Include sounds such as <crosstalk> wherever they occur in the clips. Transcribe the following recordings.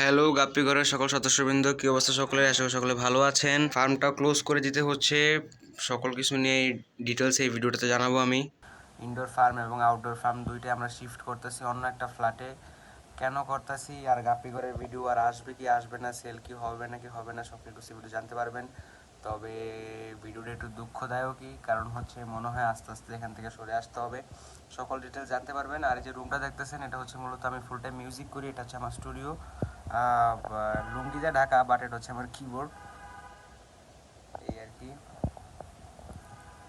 Hello গাপ্পি ঘরের সকল সদস্যবৃন্দ, কি অবস্থা সকলের? আশা করি সকলে ভালো আছেন। ফার্মটা ক্লোজ করে দিতে হচ্ছে। সকল কিছু নিয়ে ডিটেলস এই ভিডিওটাতে জানাব আমি। ইনডোর ফার্ম এবং আউটডোর ফার্ম দুইটাই আমরা শিফট করতেছি, অন্য একটা ফ্ল্যাটে কেন করতেছি? আর গাপ্পি ঘরের ভিডিও আর আসবে কি, আসবে না সেল কি হবে না কি হবে না সব কিছু ভিডিও জানতে পারবেন। তবে ভিডিওটা একটু দুঃখদায়কই, কারণ হচ্ছে মনে হয় আস্তে আস্তে এখান থেকে সরে আসতে হবে। সকল ডিটেলস জানতে পারবেন। আর এই যে রুমটা দেখতেছেন, এটা হচ্ছে মূলত আমি ফুল টাইম মিউজিক করি, এটা হচ্ছে আমার স্টুডিও লুঙ্গিতে ঢাকা বাট হচ্ছে আমার কিবোর্ড এই আর কি।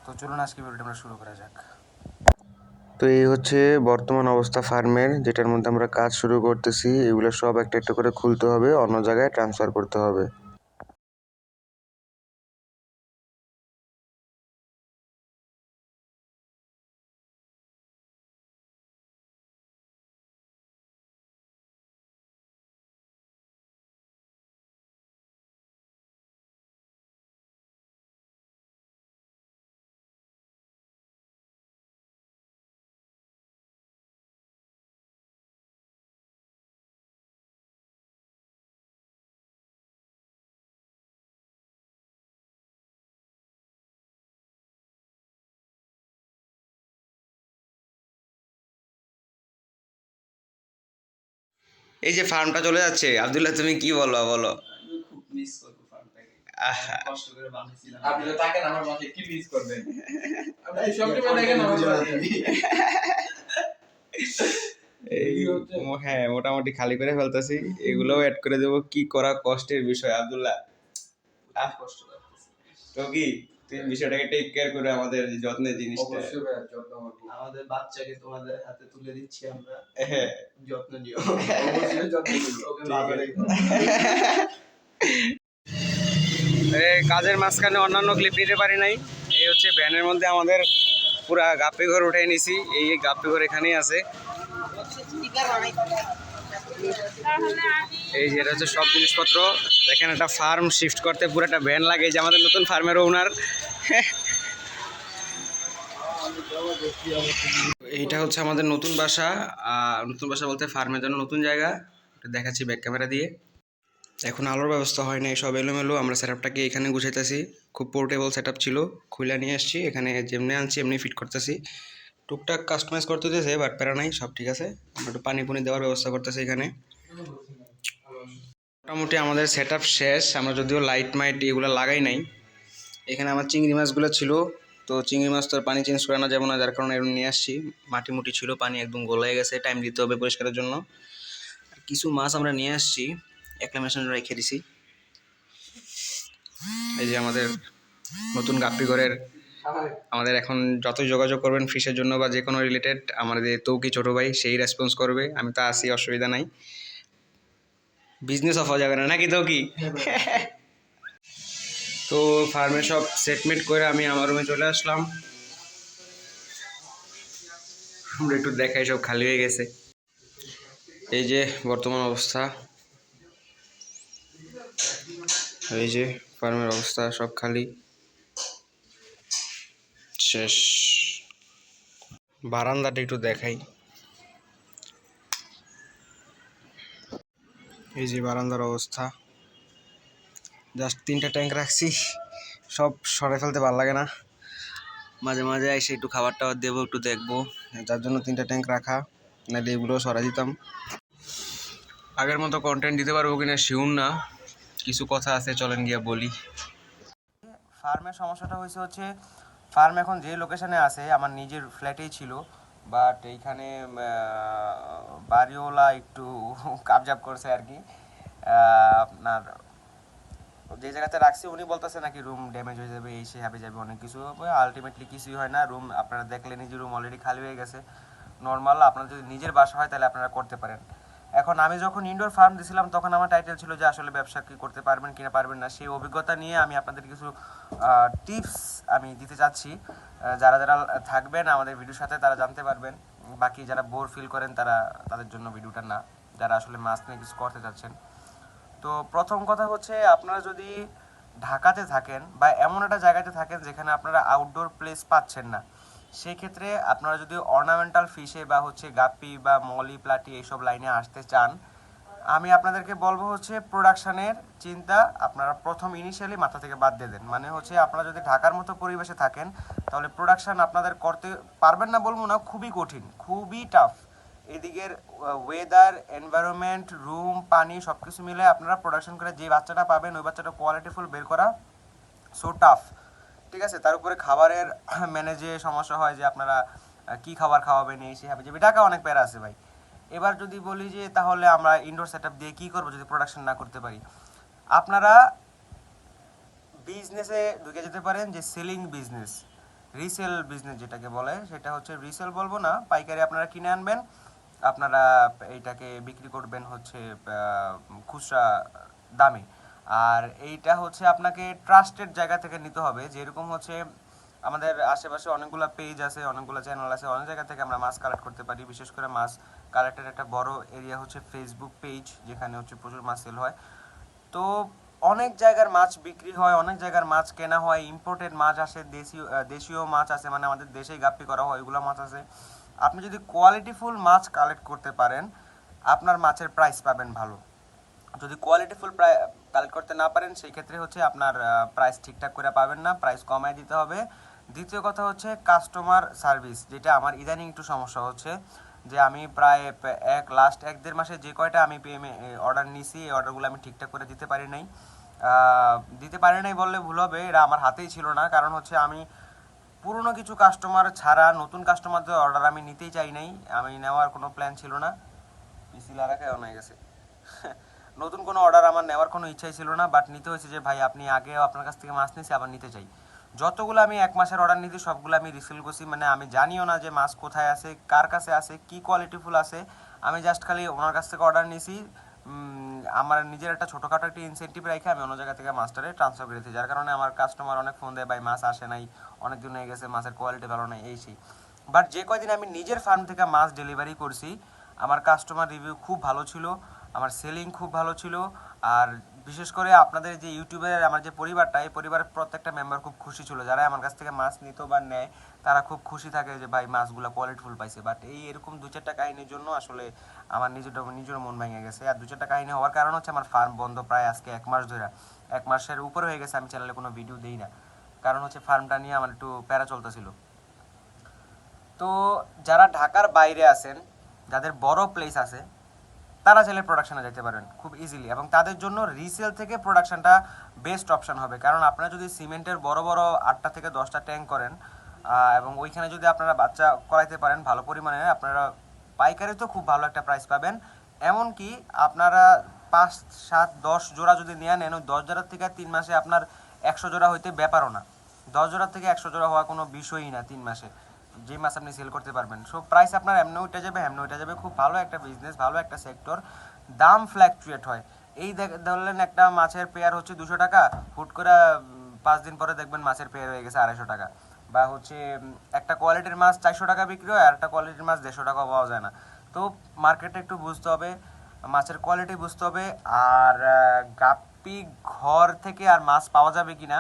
তো চলুন আজকে ভিডিওটা আমরা শুরু করা যাক। তো এই হচ্ছে বর্তমান অবস্থা ফার্মের, যেটার মধ্যে আমরা কাজ শুরু করতেছি। এগুলো সব একটা একটা করে খুলতে হবে, অন্য জায়গায় ট্রান্সফার করতে হবে। এই যে ফার্মটা চলে যাচ্ছে। আব্দুল্লাহ তুমি কি বলো? বলো। খুব মিস করব ফার্মটাকে কষ্ট করে বানিয়েছিলাম। আপনি তো আমার মাকে কি মিস করবেন? <laughs> এই সবসময় দেখেন আমার বাড়ি। এই মো- হ্যাঁ মোটামুটি খালি করে ফেলতেছি। এগুলোও অ্যাড করে দেবো। কি করা কষ্টের বিষয় আব্দুল্লাহ? কষ্ট তো কি? বিষয়টাকে টেক কেয়ার করে আমাদের যত্নের জিনিসটা। অবশ্যই যত্ন আমাদের বাচ্চাকে তোমাদের হাতে তুলে দিচ্ছি আমরা। হ্যাঁ। যত্ন নিও। যত্ন <laughs> কাজের মাঝখানে অন্যান্য ক্লিপ নিতে পারি নাই। এই হচ্ছে ভ্যানের মধ্যে আমাদের পুরা গাপ্পি ঘর উঠে নিছি। এই গাপ্পি ঘর এখানেই আছে। এই যে এটা হচ্ছে সব জিনিসপত্র। দেখেন একটা ফার্ম শিফট করতে পুরো একটা ভ্যান লাগে যে আমাদের নতুন ফার্মের ওনার এইটা হচ্ছে আমাদের নতুন বাসা। নতুন বাসা বলতে ফার্মের জন্য নতুন জায়গা। দেখাচ্ছি ব্যাক ক্যামেরা দিয়ে। এখন আলোর ব্যবস্থা হয় নাই, সব এলোমেলো। আমরা সেটআপটাকে এখানে গুছাইতেছি। খুব পোর্টেবল সেটআপ ছিল। খুলে নিয়ে আসছি। এখানে যেমনি আনছি, এমনি ফিট করতেছি। টুকটাক কাস্টমাইজ করতে দিয়েছে বাট প্যারা নাই, সব ঠিক আছে। আমরা একটু পানি পুনি দেওয়ার ব্যবস্থা করতেছি এখানে। মোটামুটি আমাদের সেটআপ শেষ, আমরা যদিও লাইট মাইট এগুলো লাগাই নাই। এখানে আমার চিংড়ি মাছগুলো ছিল, তো চিংড়ি মাছ তো পানি চেঞ্জ করে না যাব না, যার কারণে এরকম নিয়ে আসছি। মাটি মুটি ছিল, পানি একদম গলায় গেছে টাইম দিতে হবে পরিষ্কারের জন্য। কিছু মাছ আমরা নিয়ে আসছি অ্যাক্লামেশন রেখে দিছি। এই যে আমাদের নতুন গাপ্পি ঘরের আমাদের এখন যতই যোগাযোগ করবেন ফিশের জন্য বা যে কোনো রিলেটেড আমাদের তৌকি ছোটো ভাই সেই রেসপন্স করবে। আমি তো আসি অসুবিধা নাই। বিজনেস অফ হওয়া যাবে না নাকি তৌকি? তো ফার্মে সব সেটমেন্ট করে আমি আমার রুমে চলে আসলাম। আমরা একটু দেখাই সব খালি হয়ে গেছে। এই যে বর্তমান অবস্থা। এই যে ফার্মের অবস্থা সব খালি। শেষ। বারান্দাটা একটু দেখাই। এই যে বারান্দার অবস্থা। জাস্ট তিনটা ট্যাঙ্ক রাখছি। সব সরে ফেলতে ভালো লাগে না। মাঝে মাঝে এসে একটু খাবার টাবার দেবো, একটু দেখব। যার জন্য তিনটা ট্যাঙ্ক রাখা। নাহলে এগুলো সরা দিতাম। আগের মতো কন্টেন্ট দিতে পারব কিনা শিউন না। কিছু কথা আছে, চলেন গিয়ে বলি। ফার্মের সমস্যাটা হয়েছে হচ্ছে ফার্ম এখন যে লোকেশনে আছে, আমার নিজের ফ্ল্যাটেই ছিল বাট এইখানে বাড়িওয়ালা একটু <laughs> কাবজাব করছে আর কি। আপনার, যে জায়গাতে রাখছি, উনি বলতেছে নাকি রুম ড্যামেজ হয়ে যাবে, এই সে হবে যাবে, অনেক কিছু আলটিমেটলি কিছুই হয় না রুম আপনারা দেখলেন যে রুম অলরেডি খালি হয়ে গেছে। নর্মাল আপনার যদি নিজের বাসা হয়, তাহলে আপনারা করতে পারেন। এখন আমি যখন ইনডোর ফার্ম দিছিলাম, তখন আমার টাইটেল ছিল যে আসলে ব্যবসা কি করতে পারবেন, কিনা পারবেন না। সেই অভিজ্ঞতা নিয়ে আমি আপনাদের কিছু টিপস আমি দিতে চাচ্ছি। যারা যারা থাকবেন আমাদের ভিডিওর সাথে, তারা জানতে পারবেন। বাকি যারা বোর ফিল করেন, তারা, তাদের জন্য ভিডিওটা না। যারা আসলে মাছ নিয়ে কিছু করতে চাচ্ছেন। তো প্রথম কথা হচ্ছে, আপনারা যদি ঢাকাতে থাকেন বা এমন একটা জায়গাতে থাকেন, যেখানে আপনারা আউটডোর প্লেস পাচ্ছেন না সেই ক্ষেত্রে আপনারা যদি অর্নামেন্টাল ফিশে বা হচ্ছে গাপ্পি বা মলি, প্লাটি এইসব লাইনে আসতে চান, আমি আপনাদেরকে বলব হচ্ছে প্রোডাকশানের চিন্তা আপনারা প্রথম ইনিশিয়ালি মাথা থেকে বাদ দিয়ে দেন। মানে হচ্ছে আপনারা যদি ঢাকার মতো পরিবেশে থাকেন, তাহলে প্রোডাকশান আপনাদের করতে পারবেন না বলব না খুবই কঠিন, খুবই টাফ এদিকের ওয়েদার এনভায়রনমেন্ট রুম পানি সব কিছু মিলে আপনারা প্রোডাকশন করে যে বাচ্চাটা পাবেন, ওই বাচ্চাটা কোয়ালিটিফুল বের করা সো টাফ ঠিক আছে? তার উপরে খাবারের <clears throat> ম্যানেজে সমস্যা হয় যে আপনারা কি খাবার খাওয়াবেন, এই সেভাবে হবে, যে ঢাকা অনেক প্যারা আছে ভাই। এবার যদি বলি যে তাহলে আমরা ইনডোর সেট দিয়ে কি করব যদি প্রোডাকশন না করতে পারি? আপনারা বিজনেসে ঢুকে যেতে পারেন যে সেলিং বিজনেস রিসেল বিজনেস যেটাকে বলে, সেটা হচ্ছে রিসেল বলব না, পাইকারি আপনারা কিনে আনবেন। আপনারা এইটাকে বিক্রি করবেন হচ্ছে খুচরা দামে। আর এইটা হচ্ছে আপনাকে ট্রাস্টেড জায়গা থেকে নিতে হবে। যেরকম হচ্ছে আমাদের আশেপাশে অনেকগুলো পেজ আছে, অনেকগুলো চ্যানেল আছে, অনেক জায়গা থেকে আমরা মাছ কালেক্ট করতে পারি। বিশেষ করে মাছ কালেক্টের একটা বড় এরিয়া হচ্ছে ফেসবুক পেজ যেখানে হচ্ছে প্রচুর মাছ সেল হয়। তো অনেক জায়গার মাছ বিক্রি হয়, অনেক জায়গার মাছ কেনা হয় ইম্পোর্টেড মাছ আসে, দেশীয় দেশীয় মাছ আছে মানে আমাদের দেশেই গাপ্পি করা হয়, ওইগুলো মাছ আছে আপনি যদি কোয়ালিটিফুল মাছ কালেক্ট করতে পারেন, আপনার মাছের প্রাইস পাবেন ভালো। যদি কোয়ালিটি কোয়ালিটিফুল কালেক্ট করতে না পারেন, সেই ক্ষেত্রে হচ্ছে আপনার প্রাইস ঠিকঠাক করে পাবেন না প্রাইস কমায় দিতে হবে। দ্বিতীয় কথা হচ্ছে কাস্টমার সার্ভিস যেটা আমার ইদানিং একটু সমস্যা হচ্ছে, যে আমি প্রায় এক লাস্ট এক, দেড় মাসে যে কয়টা আমি পেমে অর্ডার নিছি, এই অর্ডারগুলো আমি ঠিকঠাক করে দিতে পারি নাই। দিতে পারি নাই বললে ভুল হবে এরা আমার হাতেই ছিল না, কারণ হচ্ছে আমি পুরনো কিছু কাস্টমার ছাড়া নতুন কাস্টমারদের অর্ডার আমি নিতেই চাই নাই, আমি নেওয়ার কোনো প্ল্যান ছিল না। পিসি লারা অনেক গেছে। <laughs> নতুন কোনো অর্ডার আমার নেওয়ার কোনো ইচ্ছাই ছিল না বাট নিতে হয়েছে যে, ভাই, আপনি আগেও আপনার কাছ থেকে মাছ নিয়েছি, আবার নিতে চাই। যতগুলো আমি এক মাসের অর্ডার নিয়েছি, সবগুলো আমি রিসেল করছি মানে আমি জানিও না যে মাছ কোথায় আছে, কার কাছে আছে, কি কোয়ালিটিফুল আছে। আমি জাস্ট খালি ওনার কাছ থেকে অর্ডার নিয়েছি আমার নিজের একটা ছোটোখাটো একটা ইনসেন্টিভ রেখে আমি অন্য জায়গা থেকে মাছটারে ট্রান্সফার করে দিয়েছি, যার কারণে আমার কাস্টমার অনেক ফোন দেয়, ভাই, মাছ আসে নাই, অনেক দিন হয়ে গেছে, মাছের কোয়ালিটি ভালো নাই, এই সেই। বাট যে কয়দিন আমি নিজের ফার্ম থেকে মাছ ডেলিভারি করছি, আমার কাস্টমার রিভিউ খুব ভালো ছিল। আমার সেলিং খুব ভালো ছিল। আর বিশেষ করে আপনাদের যে ইউটিউবের আমার যে পরিবারটা, এই পরিবারের প্রত্যেকটা মেম্বার খুব খুশি ছিল। যারা আমার কাছ থেকে মাছ নিত বা নেয়, তারা খুব খুশি থাকে যে, ভাই, মাছগুলো কোয়ালিটিফুল পাইছে। বাট এই এরকম দু চারটা কাহিনীর জন্য আসলে আমার নিজের নিজের মন ভেঙে গেছে। আর দু চারটা কাহিনী হওয়ার কারণ হচ্ছে আমার ফার্ম বন্ধ প্রায় আজকে এক মাস ধরে। এক মাসের উপরে হয়ে গেছে, আমি চ্যানেলে কোনো ভিডিও দিই না। কারণ হচ্ছে ফার্মটা নিয়ে আমার একটু প্যারা চলতেছিল। তো যারা ঢাকার বাইরে আছেন, যাদের বড় প্লেস আছে তারা চাইলে প্রোডাকশনে যেতে পারেন খুব ইজিলি এবং তাদের জন্য রিসেল থেকে প্রোডাকশনটা বেস্ট অপশান হবে। কারণ আপনারা যদি সিমেন্টের বড় বড় আটটা থেকে দশটা ট্যাঙ্ক করেন এবং ওইখানে যদি আপনারা বাচ্চা করাইতে পারেন ভালো পরিমাণে, আপনারা পাইকারি তো খুব ভালো একটা প্রাইস পাবেন। এমনকি আপনারা পাঁচ, সাত, দশ জোড়া যদি নিয়ে নেন, ওই দশ জোড়ার থেকে তিন মাসে আপনার একশো জোড়া হইতে ব্যাপারও না। দশ জোড়ার থেকে একশো জোড়া হওয়া কোনো বিষয়ই না তিন মাসে। যে মাছ আপনি সেল করতে পারবেন। সো প্রাইস আপনার এমনি উঠে যাবে এমনি উঠে যাবে। খুব ভালো একটা বিজনেস ভালো একটা সেক্টর দাম ফ্ল্যাকচুয়েট হয়। এই ধরলেন একটা মাছের পেয়ার হচ্ছে দুশো টাকা, হুট করে পাঁচ দিন পরে দেখবেন মাছের পেয়ার হয়ে গেছে আড়াইশো টাকা। বা হচ্ছে একটা কোয়ালিটির মাছ চারশো টাকা বিক্রি হয়, আর একটা কোয়ালিটির মাছ দেড়শো টাকা পাওয়া যায় না। তো মার্কেটে একটু বুঝতে হবে, মাছের কোয়ালিটি বুঝতে হবে, আর গাপ্পি ঘর থেকে আর মাছ পাওয়া যাবে কি না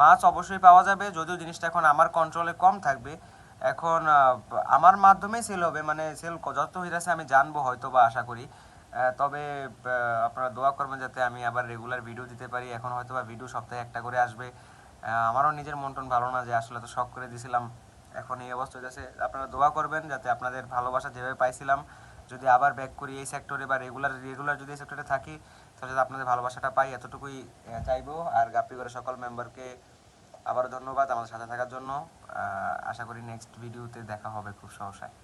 মাছ অবশ্যই পাওয়া যাবে, যদিও জিনিসটা এখন আমার কন্ট্রোলে কম থাকবে। এখন আমার মাধ্যমেই সেল হবে মানে সেল যত হইতেছে আমি জানব হয়তো বা আশা করি। তবে আপনারা দোয়া করবেন যাতে আমি আবার রেগুলার ভিডিও দিতে পারি। এখন হয়তো বা ভিডিও সপ্তাহে একটা করে আসবে। আমারও নিজের মন টন ভালো না যে আসলে তো শখ করে দিছিলাম। এখন এই অবস্থা হয়েছে আপনারা দোয়া করবেন যাতে আপনাদের ভালোবাসা যেভাবে পাইছিলাম, যদি আবার ব্যাক করি এই সেক্টরে বা রেগুলার রেগুলার যদি এই সেক্টরে থাকি, তাহলে আপনাদের ভালোবাসাটা পাই, এতটুকুই চাইব। আর গাপ্পি করে সকল মেম্বারকে আবারও ধন্যবাদ আমাদের সাথে থাকার জন্য। আশা করি নেক্সট ভিডিওতে দেখা হবে খুব সহসায়।